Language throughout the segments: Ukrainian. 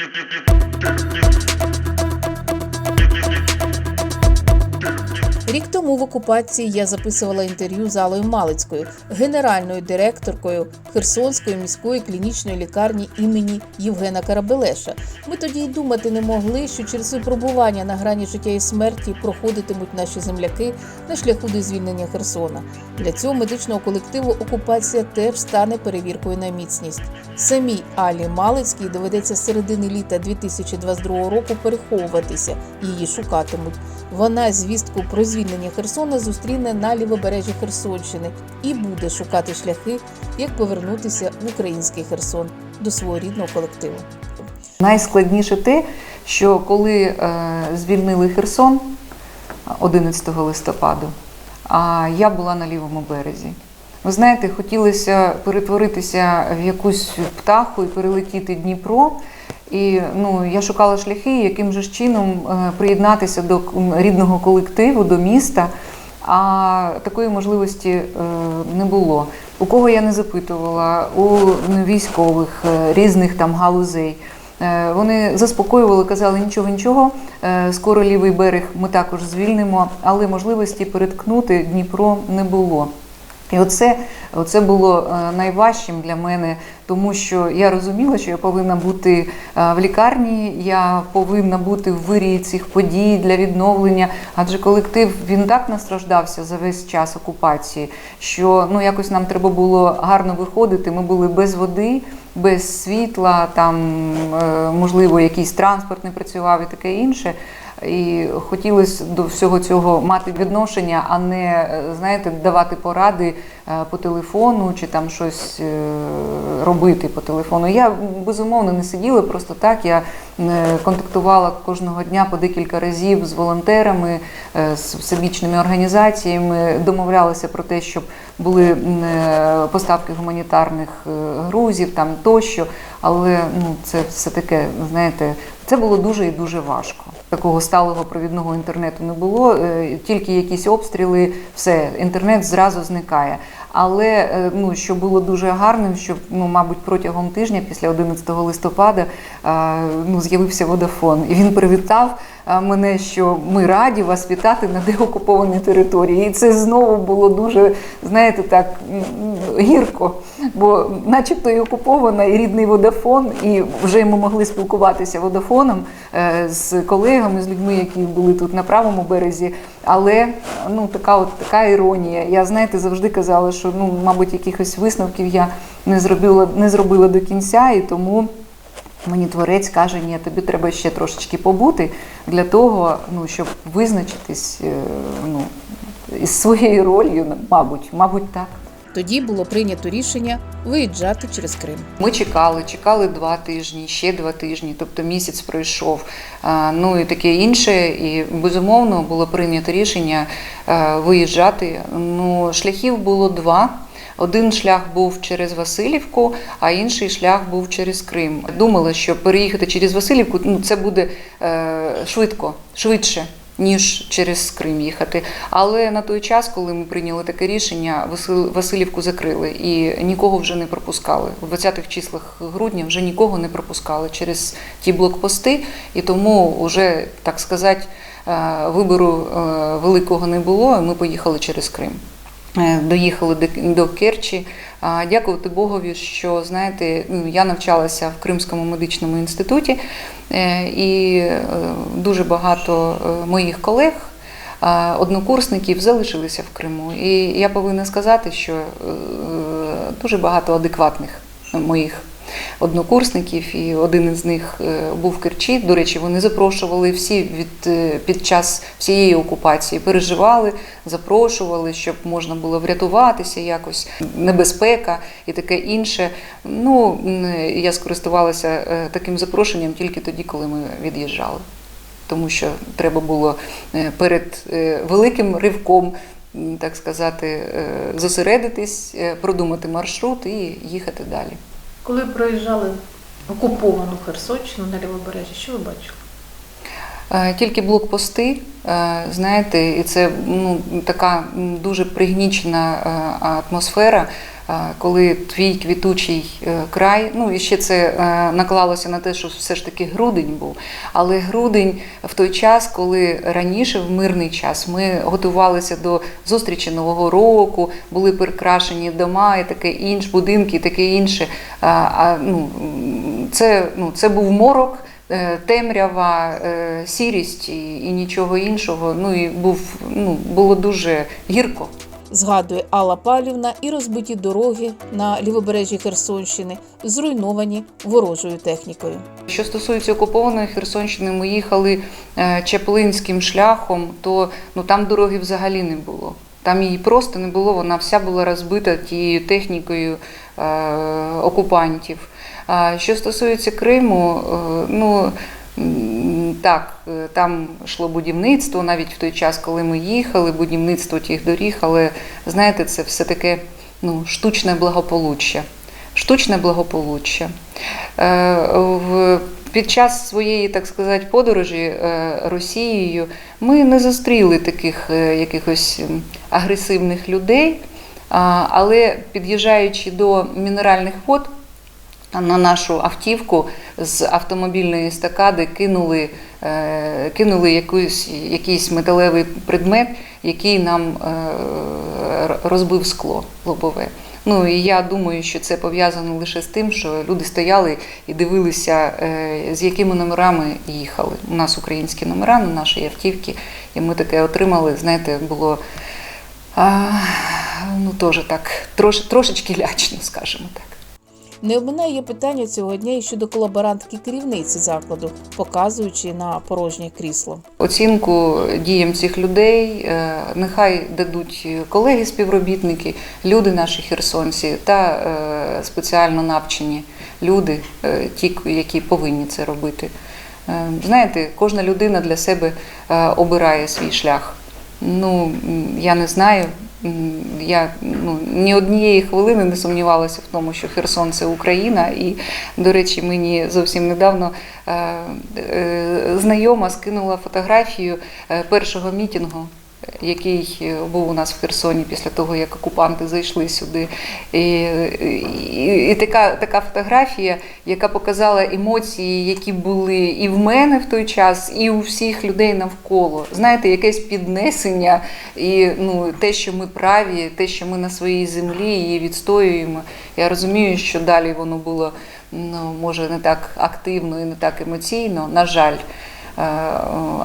Thank you. Рік тому в окупації я записувала інтерв'ю з Алою Малицькою, генеральною директоркою Херсонської міської клінічної лікарні імені Євгена Карабелеша. Ми тоді й думати не могли, що через випробування на грані життя і смерті проходитимуть наші земляки на шляху до звільнення Херсона. Для цього медичного колективу окупація теж стане перевіркою на міцність. Самій Алі Малицькій доведеться з середини літа 2022 року переховуватися. Її шукатимуть. Вона звістку про звільнення Херсона зустріне на лівобережжі Херсонщини і буде шукати шляхи, як повернутися в український Херсон до свого рідного колективу. Найскладніше те, що коли е, звільнили Херсон 11 листопаду, а я була на лівому березі. Ви знаєте, хотілося перетворитися в якусь птаху і перелетіти Дніпро. І ну, я шукала шляхи, яким же ж чином е, приєднатися до рідного колективу, до міста. А такої можливості е, не було. У кого я не запитувала, у військових е, різних там галузей. Вони заспокоювали, казали нічого, нічого. Скоро лівий берег ми також звільнимо, але можливості переткнути Дніпро не було. І оце, оце було е, найважчим для мене, тому що я розуміла, що я повинна бути е, в лікарні, я повинна бути в вирії цих подій для відновлення. Адже колектив він так настраждався за весь час окупації, що ну якось нам треба було гарно виходити. Ми були без води, без світла, там е, можливо якийсь транспорт не працював і таке інше. І хотілося до всього цього мати відношення, а не е, знаєте, давати поради е, по телефону чи там щось е, робити по телефону. Я безумовно не сиділа просто так. Я контактувала кожного дня по декілька разів з волонтерами, з всебічними організаціями, домовлялися про те, щоб були поставки гуманітарних грузів там тощо. Але ну це все таке, знаєте, це було дуже і дуже важко. Такого сталого провідного інтернету не було, е, тільки якісь обстріли, все, інтернет зразу зникає. Але е, ну, що було дуже гарним, що ну, мабуть, протягом тижня, після 11 листопада, ну, з'явився Водафон. І він привітав мене, що ми раді вас вітати на деокупованій території. І це знову було дуже, знаєте, так гірко, бо начебто і окупована, і рідний Водафон, і вже ми могли спілкуватися Водафоном е, з колегами, з людьми, які були тут на правому березі. Але ну така от така іронія. Я знаєте, завжди казала, що ну, мабуть, якихось висновків я не зробила, не зробила до кінця, і тому мені творець каже, ні, тобі треба ще трошечки побути для того, ну щоб визначитись е, ну, із своєю ролью, мабуть, мабуть, так. Тоді було прийнято рішення виїжджати через Крим. Ми чекали, чекали два тижні, ще два тижні, тобто місяць пройшов. Ну і таке інше. І безумовно було прийнято рішення е, виїжджати. Ну, шляхів було два. Один шлях був через Васильівку, а інший шлях був через Крим. Думала, що переїхати через Васильівку ну, це буде е, швидко, швидше. Ніж через Крим їхати. Але на той час, коли ми прийняли таке рішення, Васил- Васильівку закрили і нікого вже не пропускали. У 20-х числах грудня вже нікого не пропускали через ті блокпости, і тому вже, так сказати, е, вибору е, великого не було. Ми поїхали через Крим. Е, Доїхали до- Керчі. Дякувати Богові, що знаєте, ну, я навчалася в Кримському медичному інституті, е, і е, дуже багато моїх колег, однокурсників залишилися в Криму. І я повинна сказати, що дуже багато адекватних моїх однокурсників, і один із них е, був в Керчі. До речі, вони запрошували всі від е, під час всієї окупації, переживали, запрошували, щоб можна було врятуватися якось, небезпека і таке інше. Ну я скористувалася е, таким запрошенням тільки тоді, коли ми від'їжджали. Тому що треба було перед великим ривком, так сказати, зосередитись, продумати маршрут і їхати далі. Коли проїжджали окуповану Херсонщину на лівобережжі, що ви бачили? Е, Тільки блокпости, е, знаєте, і це ну, така дуже пригнічена е, атмосфера. Коли твій квітучий е, край, ну і ще це е, наклалося на те, що все ж таки грудень був. Але грудень в той час, коли раніше, в мирний час, ми готувалися до зустрічі Нового року, були прикрашені дома і таке інше, будинки, і таке інше. А, ну, це, ну, це був морок. е, Темрява, сірість і, і нічого іншого. Ну і був ну було дуже гірко. Згадує Алла Павлівна і розбиті дороги на лівобережжі Херсонщини, зруйновані ворожою технікою. Що стосується окупованої Херсонщини, ми їхали е, Чаплинським шляхом, то ну там дороги взагалі не було. Там її просто не було, вона вся була розбита тією технікою е, окупантів. А що стосується Криму, е, ну так, е, там йшло будівництво навіть в той час, коли ми їхали, будівництво тих доріг, але знаєте, це все таке ну, штучне благополуччя. Штучне благополуччя. Е, Під час своєї, так сказати, подорожі е, Росією ми не зустріли таких якихось агресивних людей, але під'їжджаючи до мінеральних вод, на нашу автівку з автомобільної естакади кинули, е, кинули якусь, якийсь металевий предмет, який нам е, розбив скло лобове. Ну і я думаю, що це пов'язано лише з тим, що люди стояли і дивилися, е, з якими номерами їхали. У нас українські номера на нашій автівці, і ми таке отримали. Знаєте, було а, ну теж так, трош, трошечки лячно, скажімо так. Не обминає питання цього дня і щодо колаборантки керівниці закладу, показуючи на порожнє крісло. Оцінку діям цих людей е, нехай дадуть колеги-співробітники, люди наші херсонці та е, спеціально навчені люди, е, ті, які повинні це робити. Знаєте, кожна людина для себе обирає свій шлях. Ну, я не знаю. Я ну, ні однієї хвилини не сумнівалася в тому, що Херсон це Україна. І, до речі, мені зовсім недавно е, е, знайома скинула фотографію е, першого мітингу, який е, був у нас в Херсоні після того, як окупанти зайшли сюди. І, і, і така, така фотографія, яка показала емоції, які були і в мене в той час, і у всіх людей навколо. Знаєте, якесь піднесення, і ну, те, що ми праві, те, що ми на своїй землі її відстоюємо. Я розумію, що далі воно було ну, може не так активно і не так емоційно, на жаль. Е,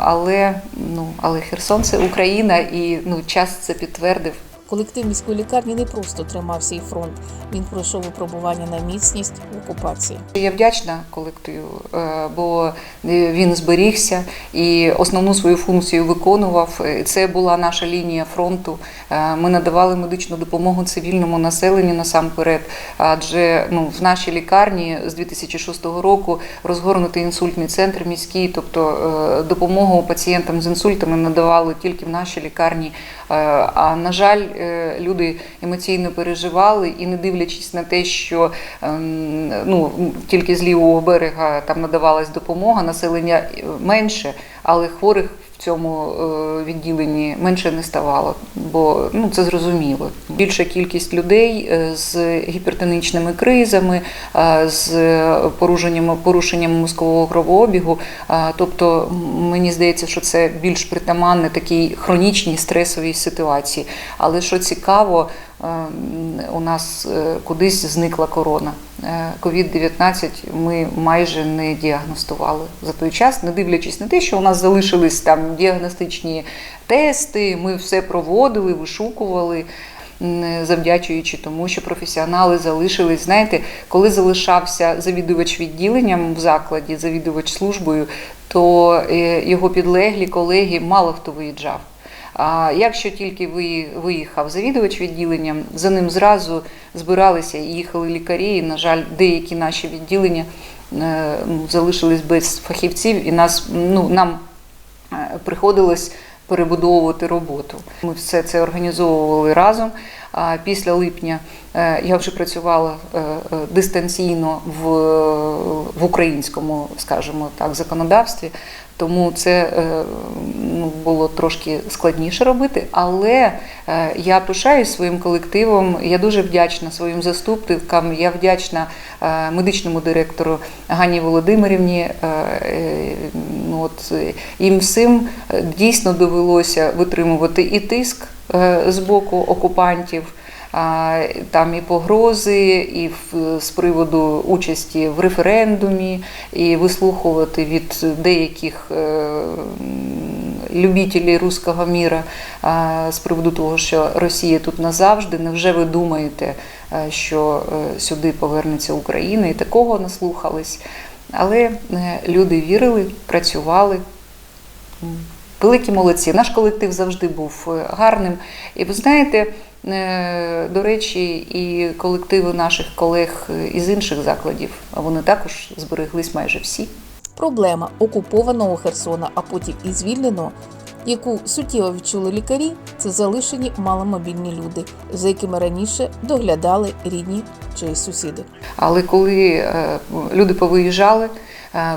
Але, ну, але Херсон це Україна, і ну, час це підтвердив. Колектив міської лікарні не просто тримав свій фронт. Він пройшов випробування на міцність в окупації. Я вдячна колективу, е, бо він зберігся і основну свою функцію виконував. Це була наша лінія фронту. Е, Ми надавали медичну допомогу цивільному населенню насамперед. Адже ну, в нашій лікарні з 2006 року розгорнутий інсультний центр міський, тобто е, допомогу пацієнтам з інсультами надавали тільки в нашій лікарні. А на жаль, люди емоційно переживали і не дивлячись на те, що ем, ну, тільки з лівого берега там надавалась допомога, населення е, менше, але хворих цьому е, відділенні менше не ставало, бо ну це зрозуміло. Більша кількість людей е, з гіпертонічними кризами, е, з порушеннями порушенням мозкового кровообігу. Тобто, мені здається, що це більш притаманне такій хронічній стресовій ситуації. Але що цікаво, у нас е, кудись зникла корона. Е, COVID-19 ми майже не діагностували за той час, не дивлячись на те, що у нас залишились там діагностичні тести, ми все проводили, вишукували. Завдячуючи тому, що професіонали залишились. Знаєте, коли залишався завідувач відділенням в закладі, завідувач службою, то е, його підлеглі колеги мало хто виїжджав. А якщо тільки ви- виїхав завідувач відділенням, за ним зразу збиралися і їхали лікарі. І, на жаль, деякі наші відділення е, ну, залишились без фахівців, і нас ну нам е, приходилось перебудовувати роботу. Ми все це організовували разом. А після липня е, я вже працювала дистанційно в, в українському, скажімо так, законодавстві. Тому це е, ну, було трошки складніше робити, але е, я пишаюсь своїм колективом. Я дуже вдячна своїм заступникам. Я вдячна е, медичному директору Гані Володимирівні. Ну, от, їм всім дійсно довелося витримувати і тиск з боку окупантів. Там і погрози, і з приводу участі в референдумі, і вислухувати від деяких е, любителів руського міра з приводу того, що Росія тут назавжди. Невже ви думаєте, е, що е, сюди повернеться Україна? І такого наслухались. Але люди вірили, працювали. Великі молодці. Наш колектив завжди був гарним. І ви знаєте, до речі, і колективи наших колег е, із інших закладів, а вони також збереглись майже всі. Проблема окупованого Херсона, а потім і звільненого, яку суттєво відчули лікарі, це залишені маломобільні люди, за якими раніше доглядали рідні чи сусіди. Але коли е, люди повиїжджали, е,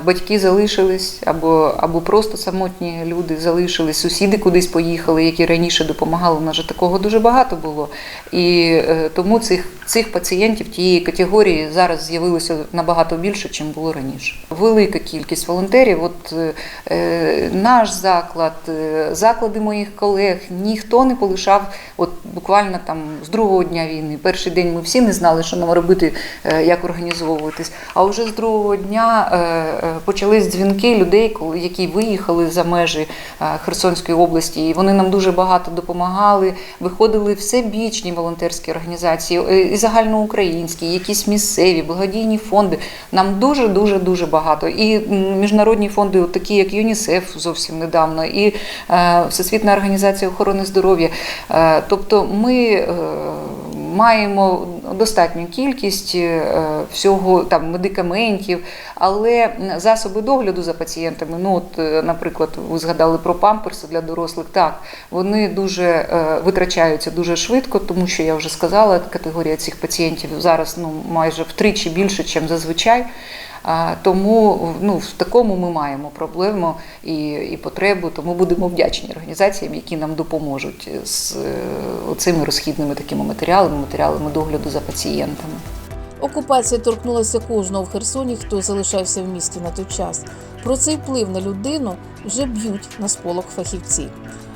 батьки залишились, або, або просто самотні люди залишились, сусіди кудись поїхали, які раніше допомагали. У нас же такого дуже багато було. І е, тому цих, цих пацієнтів тієї категорії зараз з'явилося набагато більше, ніж було раніше. Велика кількість волонтерів. От е, е, наш заклад, е, заклади моїх колег, ніхто не полишав. От буквально там з другого дня війни. Перший день ми всі не знали, що нам робити, е, як організовуватись. А вже з другого дня е, е, почались дзвінки людей, які виїхали за межі е, Херсонської області. І вони нам дуже багато допомагали. Виходили всебічні волонтерські організації, е, і загальноукраїнські, якісь місцеві, благодійні фонди. Нам дуже дуже дуже багато. І міжнародні фонди, такі як ЮНІСЕФ зовсім недавно, і е, Всесвітня організація охорони здоров'я. Е, Тобто ми е, маємо достатню кількість е, всього там медикаментів, але засоби догляду за пацієнтами, ну от, е, наприклад, ви згадали про памперси для дорослих, так вони дуже е, витрачаються дуже швидко, тому що я вже сказала, категорія цих пацієнтів зараз ну майже втричі більше, ніж зазвичай. Тому ну, в такому ми маємо проблему і, і потребу, тому будемо вдячні організаціям, які нам допоможуть з е, цими розхідними такими матеріалами, матеріалами догляду за пацієнтами. Окупація торкнулася кожного в Херсоні, хто залишався в місті на той час. Про цей вплив на людину вже б'ють на сполох фахівці.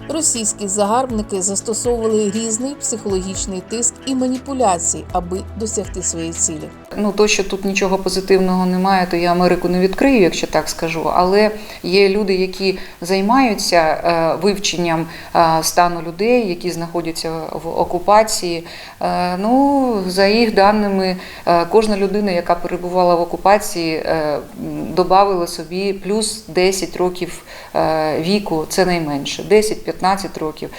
Російські загарбники застосовували різний психологічний тиск і маніпуляції, аби досягти своєї цілі. Ну, то, що тут нічого позитивного немає, то я Америку не відкрию, якщо так скажу. Але є люди, які займаються е, вивченням е, стану людей, які знаходяться в окупації. Е, Ну, за їх даними, кожна людина, яка перебувала в окупації, м, додавала собі плюс 10 років віку, це найменше, 10-15 років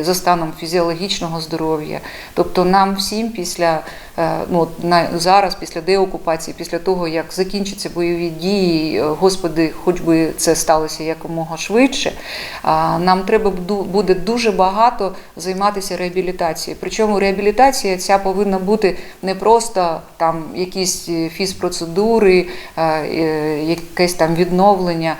за станом фізіологічного здоров'я. Тобто нам всім після ну, зараз, після деокупації, після того, як закінчаться бойові дії, е, Господи, хоч би це сталося якомога швидше, нам треба буде дуже багато займатися реабілітацією. Причому реабілітація ця повинна бути не просто там якісь е, фізпроцедури, е, якесь там відновлення,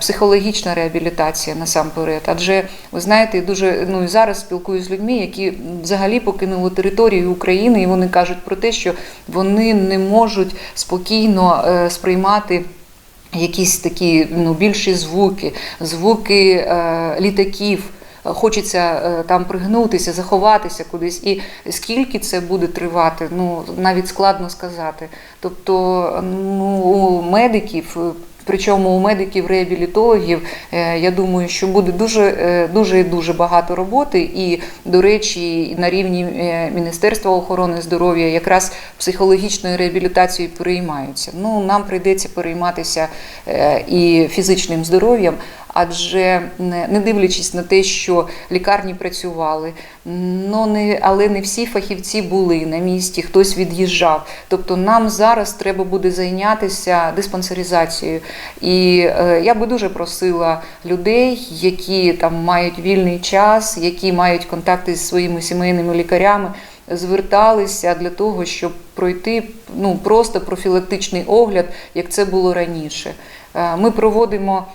психологічна реабілітація насамперед. Адже ви знаєте, дуже ну і зараз спілкуюся з людьми, які взагалі покинули територію України, і вони кажуть про те, що вони не можуть спокійно е, сприймати. Якісь такі ну, більші звуки, звуки е, літаків. Хочеться е, там пригнутися, заховатися кудись. І скільки це буде тривати, ну навіть складно сказати. Тобто, ну, у медиків. Причому у медиків-реабілітологів, е, я думаю, що буде дуже е, дуже дуже багато роботи. І, до речі, на рівні е, Міністерства охорони здоров'я якраз психологічною реабілітацією переймаються. Ну, нам прийдеться перейматися і фізичним здоров'ям, адже не дивлячись на те, що лікарні працювали, но не, але не всі фахівці були на місці, хтось від'їжджав. Тобто нам зараз треба буде зайнятися диспансеризацією. І е, я би дуже просила людей, які там мають вільний час, які мають контакти зі своїми сімейними лікарями, зверталися для того, щоб пройти ну, просто профілактичний огляд, як це було раніше. Е, Ми проводимо.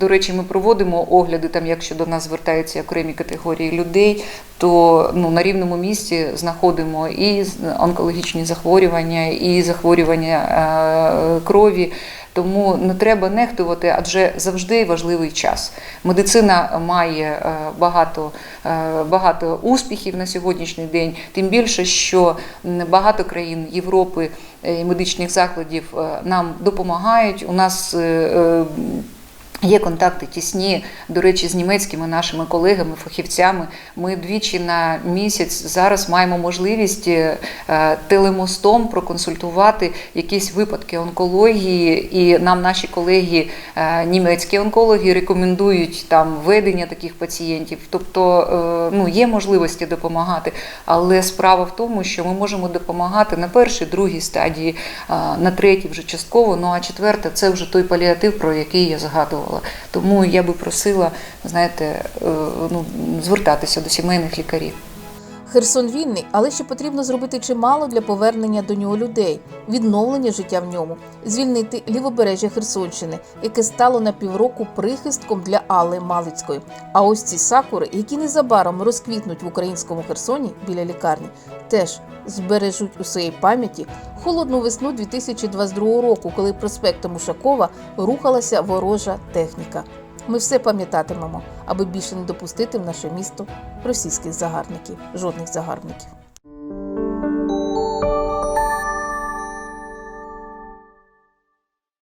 До речі, ми проводимо огляди, там, якщо до нас звертаються окремі категорії людей, то ну, на рівному місці знаходимо і онкологічні захворювання, і захворювання е, крові. Тому не треба нехтувати, адже завжди важливий час. Медицина має е, багато, е, багато успіхів на сьогоднішній день, тим більше, що багато країн Європи і медичних закладів нам допомагають. У нас Є контакти тісні, до речі, з німецькими нашими колегами, фахівцями. Ми двічі на місяць зараз маємо можливість е, телемостом проконсультувати якісь випадки онкології, і нам наші колеги, е, німецькі онкологи, рекомендують там ведення таких пацієнтів. Тобто е, ну, є можливості допомагати, але справа в тому, що ми можемо допомагати на першій, другій стадії, на третій вже частково. Ну а четверта це вже той паліатив, про який я згадувала. Тому я би просила, знаєте, е, ну, звертатися до сімейних лікарів. Херсон вільний, але ще потрібно зробити чимало для повернення до нього людей, відновлення життя в ньому, звільнити лівобережжя Херсонщини, яке стало на півроку прихистком для Алли Малицької. А ось ці сакури, які незабаром розквітнуть в українському Херсоні біля лікарні, теж збережуть у своїй пам'яті холодну весну 2022 року, коли проспектом Ушакова рухалася ворожа техніка. Ми все пам'ятатимемо, аби більше не допустити в наше місто російських загарбників, жодних загарбників.